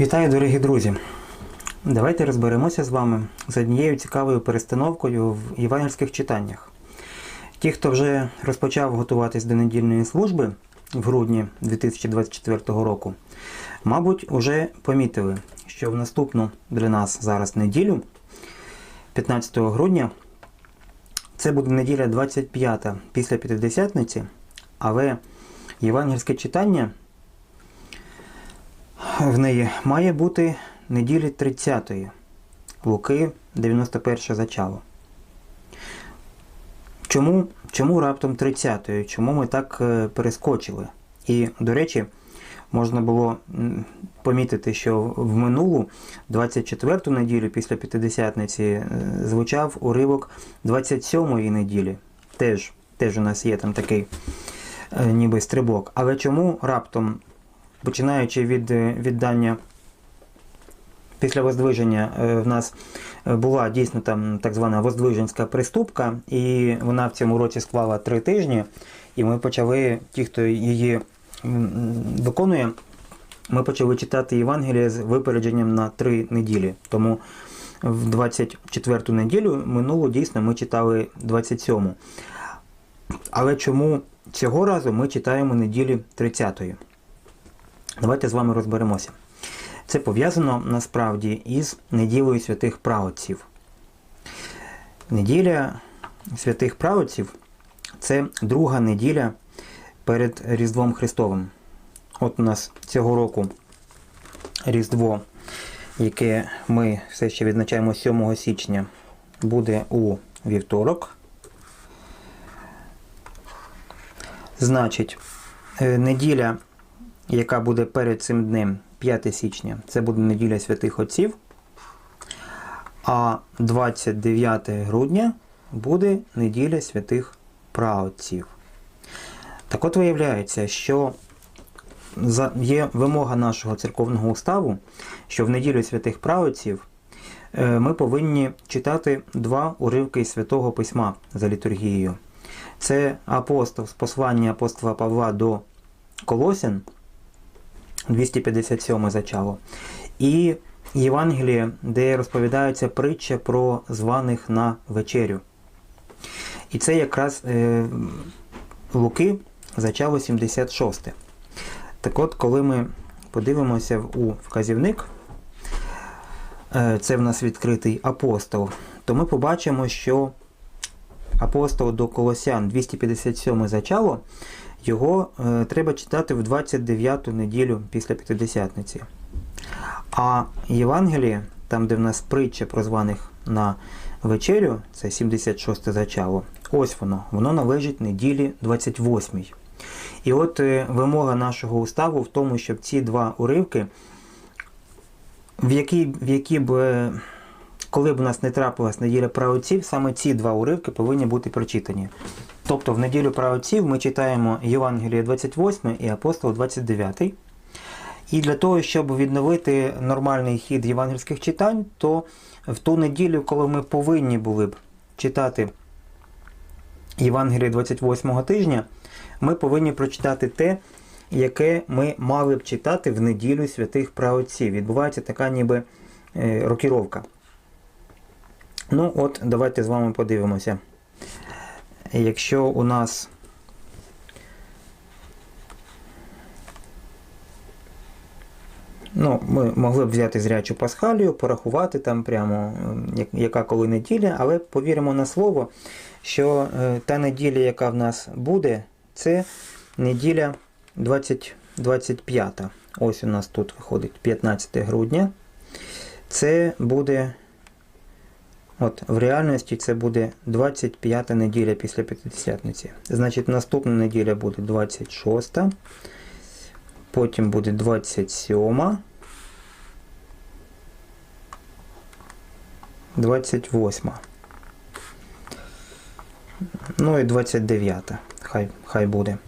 Вітаю, дорогі друзі! Давайте розберемося з вами з однією цікавою перестановкою в євангельських читаннях. Ті, хто вже розпочав готуватись до недільної служби в грудні 2024 року, мабуть, уже помітили, що в наступну для нас зараз неділю, 15 грудня, це буде неділя 25 після П'ятидесятниці, але євангельське читання в неї має бути неділі 30-ї, Луки 91 зачало. Чому, чому раптом 30-ї? Чому ми так е, перескочили? І, до речі, можна було помітити, що в минулу 24-ту неділю після П'ятидесятниці е, звучав уривок 27-ї неділі. Теж, теж у нас є там такий е, ніби стрибок. Але чому раптом починаючи від е, віддання після воздвиження, е, в нас е, була дійсно там так звана воздвиженська приступка, і вона в цьому році склала три тижні, і ми почали, ті, хто її виконує, ми почали читати Євангеліє з випередженням на три неділі. Тому в 24-ту неділю минулу дійсно ми читали 27-му. Але чому цього разу ми читаємо неділі 30-ї? Давайте з вами розберемося. Це пов'язано насправді із неділею святих правоців. Неділя святих правоців це друга неділя перед Різдвом Христовим. От у нас цього року Різдво, яке ми все ще відзначаємо 7 січня, буде у вівторок. Значить, е, неділя яка буде перед цим днем 5 січня, це буде неділя святих Отців. А 29 грудня буде неділя святих праотців. Так от виявляється, що є вимога нашого церковного уставу, що в неділю святих праотців е, ми повинні читати два уривки Святого Письма за літургією. Це апостол, з послання апостола Павла до Колосян, 257 зачало. І Євангеліє, де розповідається притча про званих на вечерю. І це якраз е, Луки зачало 76. Так от, коли ми подивимося у вказівник, е, це в нас відкритий апостол, то ми побачимо, що апостол до Колосян 257 зачало, його е, треба читати в 29-ту неділю після П'ятидесятниці. А Євангеліє, там, де в нас притча про званих на вечерю, це 76 зачало, ось воно, воно належить неділі 28. І от е, вимога нашого уставу в тому, щоб ці два уривки, в які, в які б, е, коли б у нас не трапилась неділя праотців, саме ці два уривки повинні бути прочитані. Тобто в неділю праотців ми читаємо Євангеліє 28 і апостол 29. І для того, щоб відновити нормальний хід євангельських читань, то в ту неділю, коли ми повинні були б читати Євангеліє 28 тижня, ми повинні прочитати те, яке ми мали б читати в неділю святих праотців. Відбувається така ніби е, рокіровка. Ну, от, давайте з вами подивимося. Якщо у нас Ну, ми могли б взяти зрячу пасхалію, порахувати там прямо, яка коли неділя, але повіримо на слово, що е, та неділя, яка в нас буде, це неділя 20, 25. Ось у нас тут виходить 15 грудня. Це буде, от в реальності це буде 25 неділя після П'ятидесятниці. Значить, наступна неділя буде 26. Потім буде 27. 28. Ну і 29. Хай, хай буде.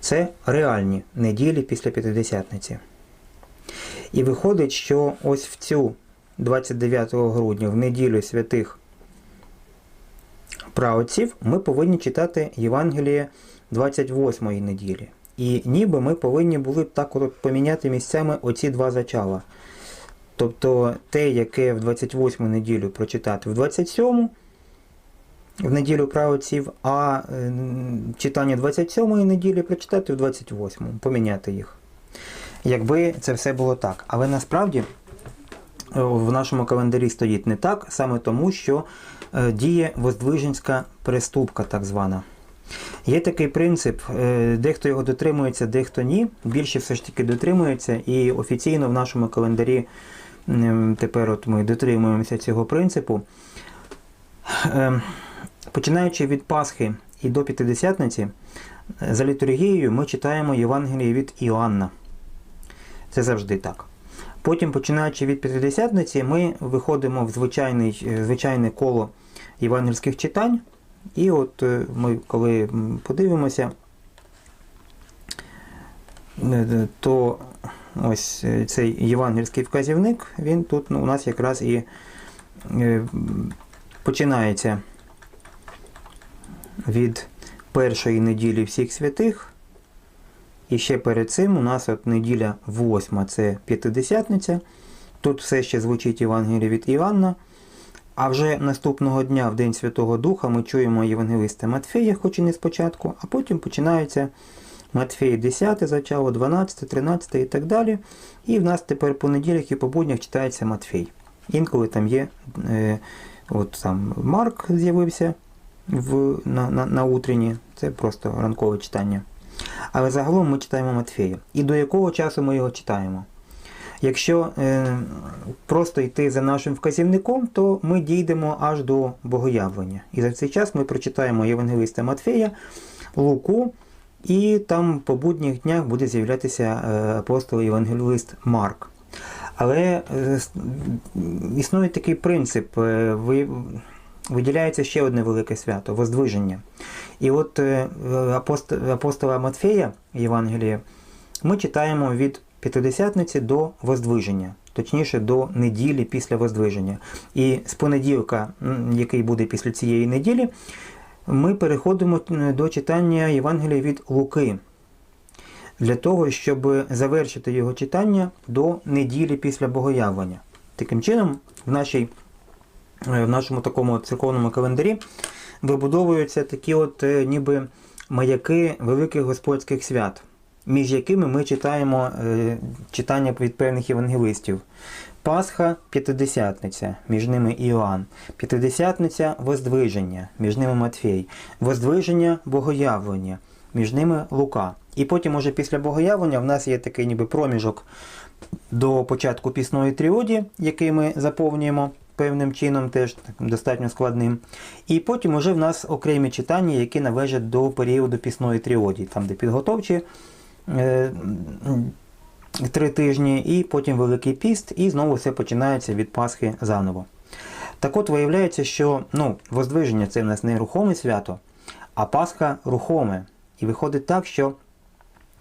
Це реальні неділі після П'ятидесятниці. І виходить, що ось в цю 29 грудня, в неділю святих праотців, ми повинні читати Євангеліє 28 неділі. І ніби ми повинні були б так от поміняти місцями оці два зачала. Тобто те, яке в 28 неділю прочитати в 27 в неділю правоців, а е, читання 27 неділі прочитати в 28 поміняти їх. Якби це все було так. Але насправді в нашому календарі стоїть не так, саме тому, що е, діє Воздвиженська переступка, так звана. Є такий принцип, е, дехто його дотримується, дехто ні. Більше все ж таки дотримується, і офіційно в нашому календарі тепер от ми дотримуємося цього принципу. Е, Починаючи від Пасхи і до П'ятидесятниці, за літургією ми читаємо Євангеліє від Іоанна. Це завжди так. Потім, починаючи від П'ятидесятниці, ми виходимо в звичайний, е, звичайне коло євангельських читань. І от е, ми, коли подивимося, е, то ось цей євангельський вказівник, він тут ну, у нас якраз і починається від першої неділі всіх святих. І ще перед цим у нас от неділя восьма це п'ятидесятниця. Тут все ще звучить Євангеліє від Іванна. А вже наступного дня, в День Святого Духа, ми чуємо Євангелиста Матфея, хоч і не спочатку, а потім починається Матфей 10, зачало 12, 13 і так далі. І в нас тепер по неділях і по буднях читається Матфей. Інколи там є, е, от там Марк з'явився в, на, на, на утренні, це просто ранкове читання. Але загалом ми читаємо Матфея. І до якого часу ми його читаємо? Якщо е, просто йти за нашим вказівником, то ми дійдемо аж до Богоявлення. І за цей час ми прочитаємо Євангелиста Матфея, Луку, і там по будніх днях буде з'являтися е, апостол Євангелист Марк. Але е, існує такий принцип. е, ви, виділяється ще одне велике свято Воздвиження. І от е, апостола Матфея Євангелія ми читаємо від П'ятидесятниці до Воздвиження, точніше до неділі після Воздвиження. І з понеділка, який буде після цієї неділі, ми переходимо до читання Євангелія від Луки. Для того, щоб завершити його читання до неділі після Богоявлення. Таким чином, в, нашій, в нашому такому церковному календарі вибудовуються такі от е, ніби маяки великих господських свят, між якими ми читаємо е, читання від певних євангелистів. Пасха П'ятидесятниця, між ними Іоанн, П'ятидесятниця Воздвиження, між ними Матфей, Воздвиження Богоявлення, між ними Лука. І потім, уже після Богоявлення, в нас є такий ніби проміжок до початку пісної тріоді, який ми заповнюємо певним чином, теж таким достатньо складним. І потім уже в нас окремі читання, які належать до періоду пісної тріоді, там де підготовчі е, три тижні, і потім Великий піст, і знову все починається від Пасхи заново. Так от виявляється, що ну, Воздвиження це в нас не рухоме свято, а Пасха рухоме. І виходить так, що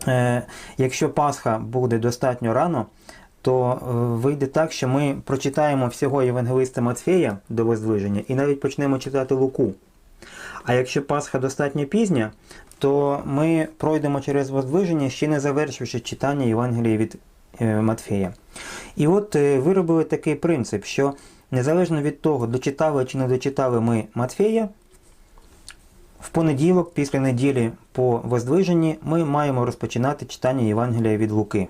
е, якщо Пасха буде достатньо рано, то е, вийде так, що ми прочитаємо всього Євангелиста Матфея до Воздвиження і навіть почнемо читати Луку. А якщо Пасха достатньо пізня, то ми пройдемо через Воздвиження, ще не завершивши читання Євангелія від е, Матфея. І от е, виробили такий принцип, що незалежно від того, дочитали чи не дочитали ми Матфея, в понеділок, після неділі по Воздвиженні, ми маємо розпочинати читання Євангелія від Луки.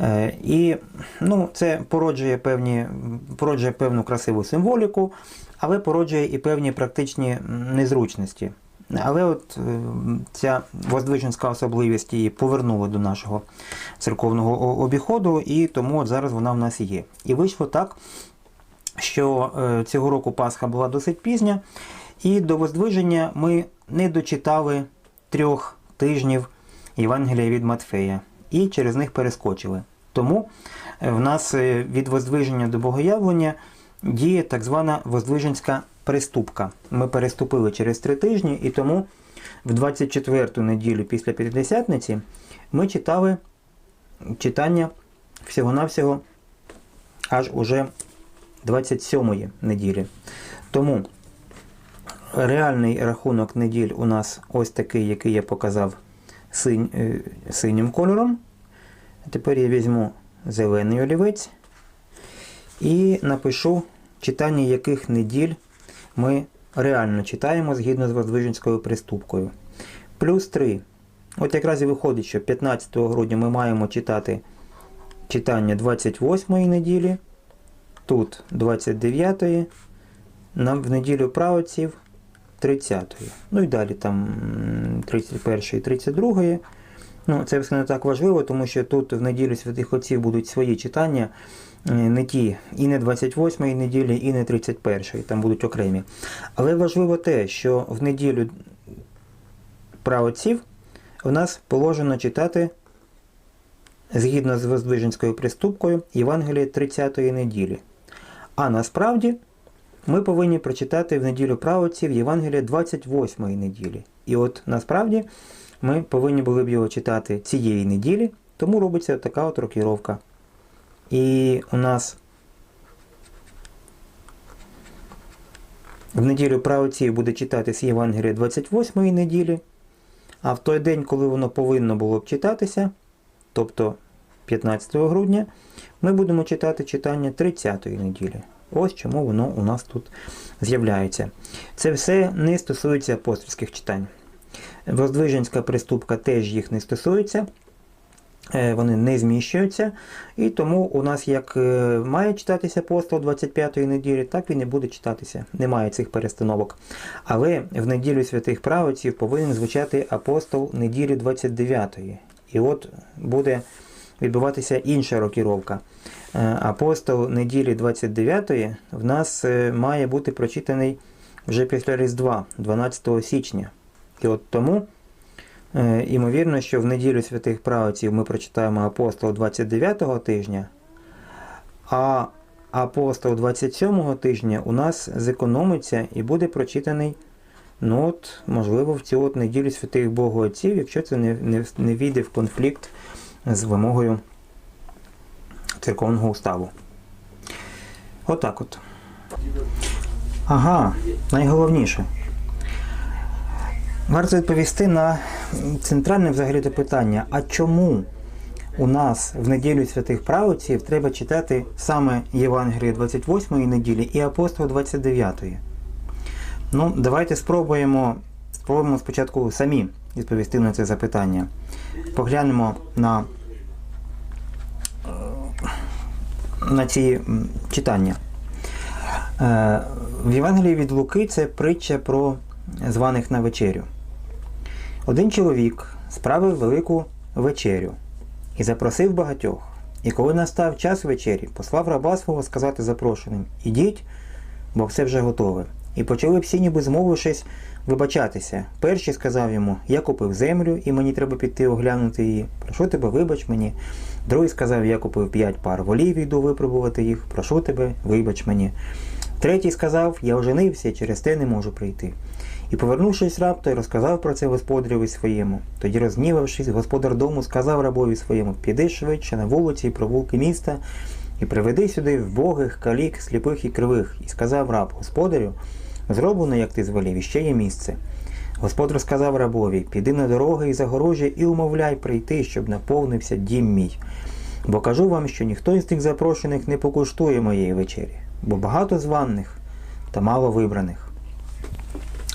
Е, І ну, це породжує, певні, породжує певну красиву символіку, але породжує і певні практичні незручності. Але от е, ця воздвиженська особливість її повернула до нашого церковного обіходу, і тому от зараз вона в нас є. І вийшло так, що е, цього року Пасха була досить пізня, і до Воздвиження ми не дочитали трьох тижнів Євангелія від Матфея і через них перескочили. Тому е, в нас е, від Воздвиження до Богоявлення діє так звана Воздвиженська приступка. Ми переступили через три тижні, і тому в 24-ту неділю після П'ятидесятниці ми читали читання всього-навсього аж уже 27-ї неділі. Тому реальний рахунок неділь у нас ось такий, який я показав синь, е, синім кольором. Тепер я візьму зелений олівець і напишу читання яких неділь ми реально читаємо згідно з Воздвиженською приступкою. Плюс 3. От якраз і виходить, що 15 грудня ми маємо читати читання 28 неділі, тут 29, нам в неділю правоців 30-ї. Ну і далі там 31 і 32. Ну, це все не так важливо, тому що тут в неділю святих отців будуть свої читання, е, не ті, і не 28-ї неділі, і не 31, там будуть окремі. Але важливо те, що в неділю правоців в нас положено читати згідно з Воздвиженською приступкою Євангеліє 30-ї неділі. А насправді ми повинні прочитати в неділю правоців Євангелія 28-ї неділі. І от насправді ми повинні були б його читати цієї неділі, тому робиться така от рокіровка. І у нас в неділю правоців буде читатись Євангелія 28-ї неділі, а в той день, коли воно повинно було б читатися, тобто 15 грудня, ми будемо читати читання 30-ї неділі. Ось чому воно у нас тут з'являється. Це все не стосується апостольських читань. Воздвиженська приступка теж їх не стосується, е, вони не зміщуються, і тому у нас як е, має читатися апостол 25-ї неділі, так він і буде читатися. Немає цих перестановок. Але в неділю святих правоців повинен звучати апостол неділі 29-ї. І от буде відбуватися інша рокіровка. Е, Апостол неділі 29 в нас має бути прочитаний вже після Різдва, 12 січня. І от тому, е, ймовірно, що в неділю святих правоців ми прочитаємо апостол 29 тижня, а апостол 27 тижня у нас зекономиться і буде прочитаний, ну от, можливо, в цю от неділю святих Богу Отців, якщо це не, не, не війде в конфлікт з вимогою церковного уставу. Отак от. Ага, найголовніше. Варто відповісти на центральне взагалі то питання: а чому у нас в неділю святих правоців треба читати саме Євангеліє 28 неділі і апостол 29? Ну, давайте спробуємо, спробуємо спочатку самі відповісти на це запитання. Поглянемо на на ці читання. Е, В Євангелії від Луки це притча про званих на вечерю. Один чоловік справив велику вечерю і запросив багатьох. І коли настав час вечері, послав раба свого сказати запрошеним Ідіть, бо все вже готове. І почали всі, ніби змовившись, вибачатися. Перший сказав йому: Я купив землю, і мені треба піти оглянути її. Прошу тебе, вибач мені. Другий сказав, я купив п'ять пар волів, йду випробувати їх. Прошу тебе, вибач мені. Третій сказав, я оженився через те не можу прийти. І повернувшись раптом, розказав про це господареві своєму. Тоді, рознівавшись, господар дому сказав рабові своєму: Піди швидше на вулиці і провулки міста, і приведи сюди вбогих, калік, сліпих і кривих. І сказав раб, господарю, зроблено, як ти звелів, і ще є місце. Господар сказав рабові: Піди на дороги і загорожі і умовляй прийти, щоб наповнився дім мій. Бо кажу вам, що ніхто із тих запрошених не покуштує моєї вечері, бо багато званих та мало вибраних.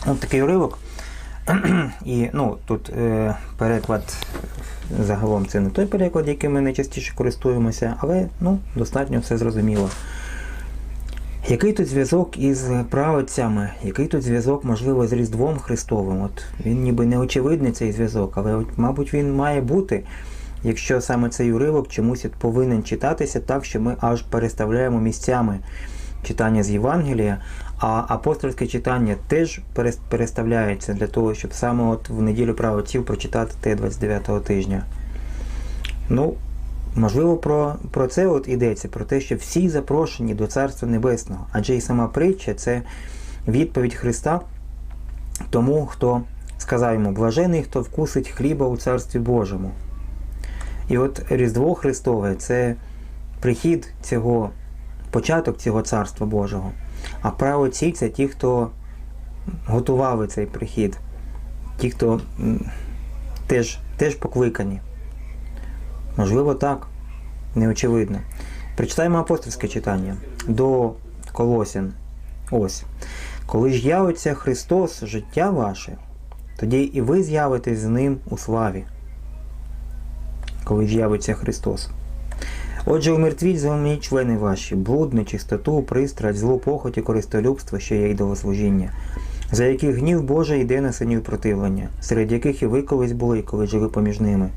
От такий уривок. І ну, тут е, переклад загалом це не той переклад, яким ми найчастіше користуємося, але ну, достатньо все зрозуміло. Який тут зв'язок із правицями, який тут зв'язок, можливо, з Різдвом Христовим? От Він ніби не очевидний цей зв'язок, але, мабуть, він має бути, якщо саме цей уривок чомусь повинен читатися так, що ми аж переставляємо місцями читання з Євангелія, а апостольське читання теж переставляється для того, щоб саме от в неділю правоців прочитати те 29 тижня. Ну, можливо, про, про це от йдеться, про те, що всі запрошені до Царства Небесного, адже і сама притча це відповідь Христа тому, хто сказав йому, блажений, хто вкусить хліба у Царстві Божому. І от Різдво Христове це прихід цього, початок цього Царства Божого. А правоці це ті, хто готували цей прихід, ті, хто теж теж покликані. Можливо, так, неочевидно. Прочитаємо апостольське читання до Колосян. Ось. Коли ж явиться Христос, життя ваше, тоді і ви з'явитесь з Ним у славі. Коли ж явиться Христос. Отже, умертвіть зломні члени ваші, блуд, нечистоту, пристрасть, злу похоті, користолюбство, що є ідолослужіння, за яких гнів Божий йде на синів противлення, серед яких і ви колись були, коли жили поміж ними.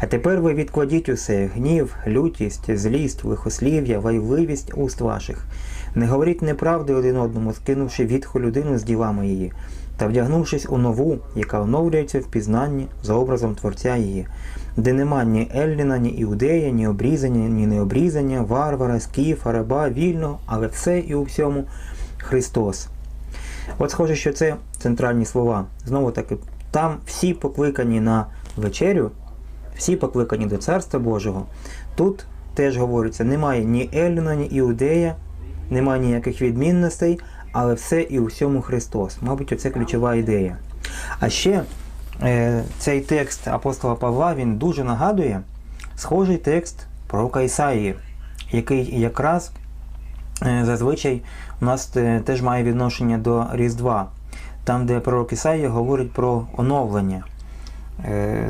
А тепер ви відкладіть усе гнів, лютість, злість, лихослів'я, вайвливість уст ваших. Не говоріть неправди один одному, скинувши відху людину з ділами її, та вдягнувшись у нову, яка оновлюється в пізнанні за образом Творця її, де нема ні Елліна, ні іудея, ні обрізання, ні необрізання, варвара, скіфа, раба, вільного, але все і у всьому Христос. От схоже, що це центральні слова. Знову таки, там всі покликані на вечерю, всі покликані до Царства Божого. Тут теж говориться, немає ні Елліна, ні іудея, немає ніяких відмінностей, але все і у всьому Христос. Мабуть, оце ключова ідея. А ще е, цей текст апостола Павла він дуже нагадує схожий текст пророка Ісаїї, який якраз е, зазвичай у нас е, теж має відношення до Різдва, там, де пророк Ісаїя говорить про оновлення.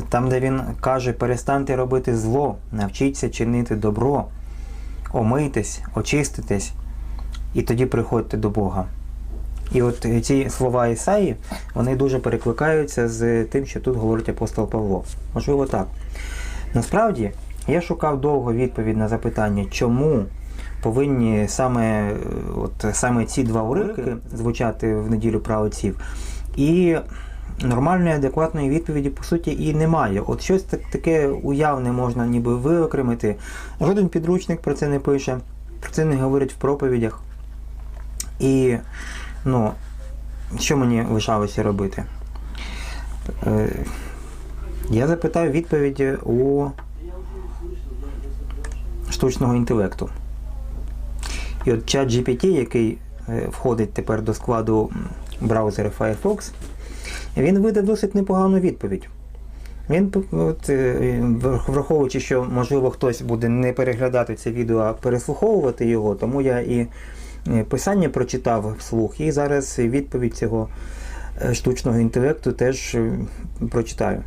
Там, де він каже, перестаньте робити зло, навчіться чинити добро, омийтесь, очиститесь, і тоді приходьте до Бога. І от ці слова Ісаї, вони дуже перекликаються з тим, що тут говорить апостол Павло. Можливо, так. Насправді, я шукав довго відповідь на запитання, чому повинні саме, от, саме ці два уривки звучати в неділю про отців. І нормальної, адекватної відповіді, по суті, і немає. От щось так, таке уявне можна ніби виокремити. Жоден підручник про це не пише, про це не говорять в проповідях. І ну, що мені лишалося робити? Е, Я запитав відповіді у штучного інтелекту. І от чат GPT, який е, входить тепер до складу браузера Firefox, він видав досить непогану відповідь. Він, от, е, враховуючи, що можливо хтось буде не переглядати це відео, а переслуховувати його, тому я і писання прочитав вслух, і зараз відповідь цього е, штучного інтелекту теж е, прочитаю.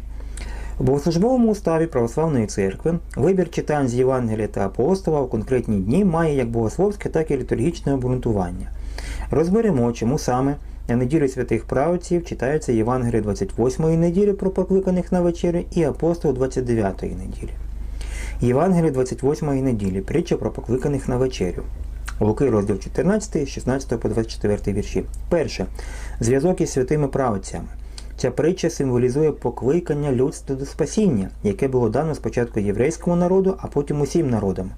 У богослужбовому уставі Православної церкви вибір читань з Євангелія та апостола у конкретні дні має як богословське, так і літургічне обґрунтування. Розберемо, чому саме на неділю святих правців читаються Євангелія 28-ї неділі про покликаних на вечерю і апостол 29-ї неділі. Євангелія 28-ї неділі притча про покликаних на вечерю. Луки, розділ 14, 16 по 24 вірші. Перше. Зв'язок із святими правцями. Ця притча символізує покликання людства до спасіння, яке було дано спочатку єврейському народу, а потім усім народам.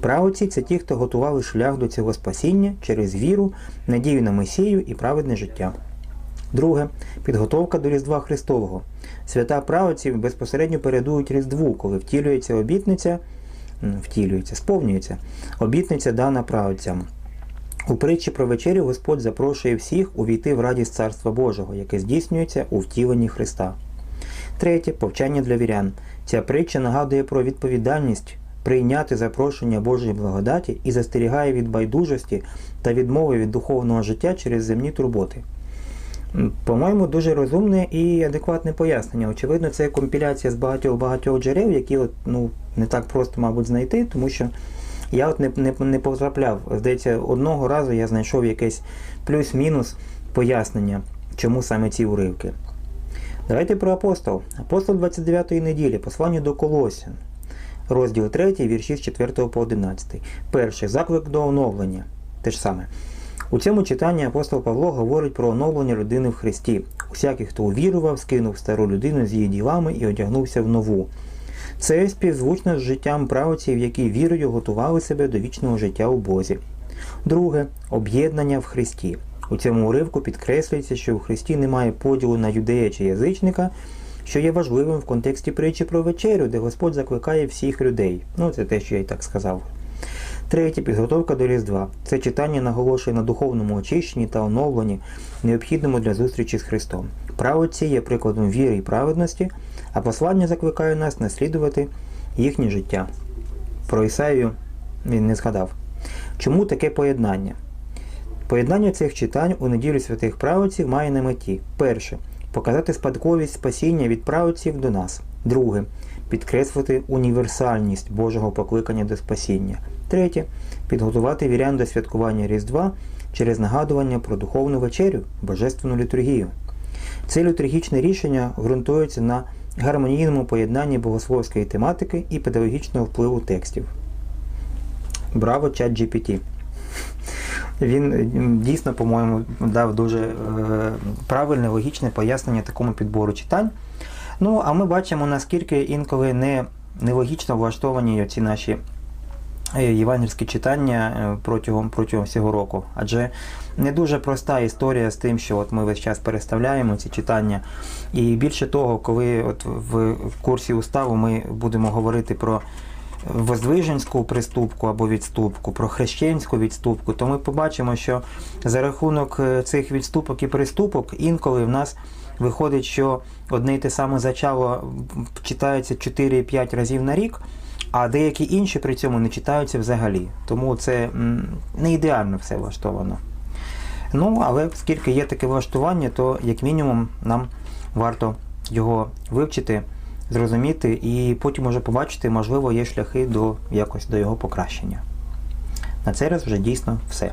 Правоці це ті, хто готували шлях до цього спасіння через віру, надію на Месію і праведне життя. Друге підготовка до Різдва Христового. Свята правоці безпосередньо передують Різдву, коли втілюється обітниця, втілюється, сповнюється обітниця дана правоцям. У притчі про вечерю Господь запрошує всіх увійти в радість Царства Божого, яке здійснюється у втіленні Христа. Третє повчання для вірян. Ця притча нагадує про відповідальність прийняти запрошення Божої благодаті і застерігає від байдужості та відмови від духовного життя через земні турботи. По-моєму, дуже розумне і адекватне пояснення. Очевидно, це компіляція з багатьох-багатьох джерел, які от, ну, не так просто, мабуть, знайти, тому що я от не, не, не потрапляв. Здається, одного разу я знайшов якесь плюс-мінус пояснення, чому саме ці уривки. Давайте про апостол. Апостол 29-ї неділі, послання до Колосян. Розділ 3, вірші з 4 по 11. Перше. Заклик до оновлення. Те ж саме. У цьому читанні апостол Павло говорить про оновлення людини в Христі. Усякий, хто увірував, скинув стару людину з її ділами і одягнувся в нову. Це співзвучно з життям правоців, які вірою готували себе до вічного життя у Бозі. Друге об'єднання в Христі. У цьому уривку підкреслюється, що в Христі немає поділу на юдея чи язичника, що є важливим в контексті притчі про вечерю, де Господь закликає всіх людей. Ну, це те, що я й так сказав. Третє підготовка до Різдва. Це читання наголошує на духовному очищенні та оновленні, необхідному для зустрічі з Христом. Правоці є прикладом віри і праведності, а послання закликає нас наслідувати їхнє життя. Про Ісаїю він не згадав. Чому таке поєднання? Поєднання цих читань у неділю святих правоців має на меті перше показати спадковість спасіння від правоців до нас. Друге підкреслити універсальність Божого покликання до спасіння. Третє підготувати вірян до святкування Різдва через нагадування про духовну вечерю, божественну літургію. Це літургічне рішення ґрунтується на гармонійному поєднанні богословської тематики і педагогічного впливу текстів. Браво, чат GPT. Він дійсно, по-моєму, дав дуже е, правильне, логічне пояснення такому підбору читань. Ну, а ми бачимо, наскільки інколи не, нелогічно влаштовані ці наші е, євангельські читання е, протягом, протягом всього року. Адже не дуже проста історія з тим, що от ми весь час переставляємо ці читання. І більше того, коли от в, в курсі уставу ми будемо говорити про Воздвиженську приступку або відступку, про хрещенську відступку, то ми побачимо, що за рахунок е, цих відступок і приступок інколи в нас виходить, що одне й те саме зачало читається 4-5 разів на рік, а деякі інші при цьому не читаються взагалі. Тому це не ідеально все влаштовано. Ну, але оскільки є таке влаштування, то як мінімум нам варто його вивчити, зрозуміти і потім уже побачити, можливо, є шляхи до якось до його покращення. На цей раз вже дійсно все.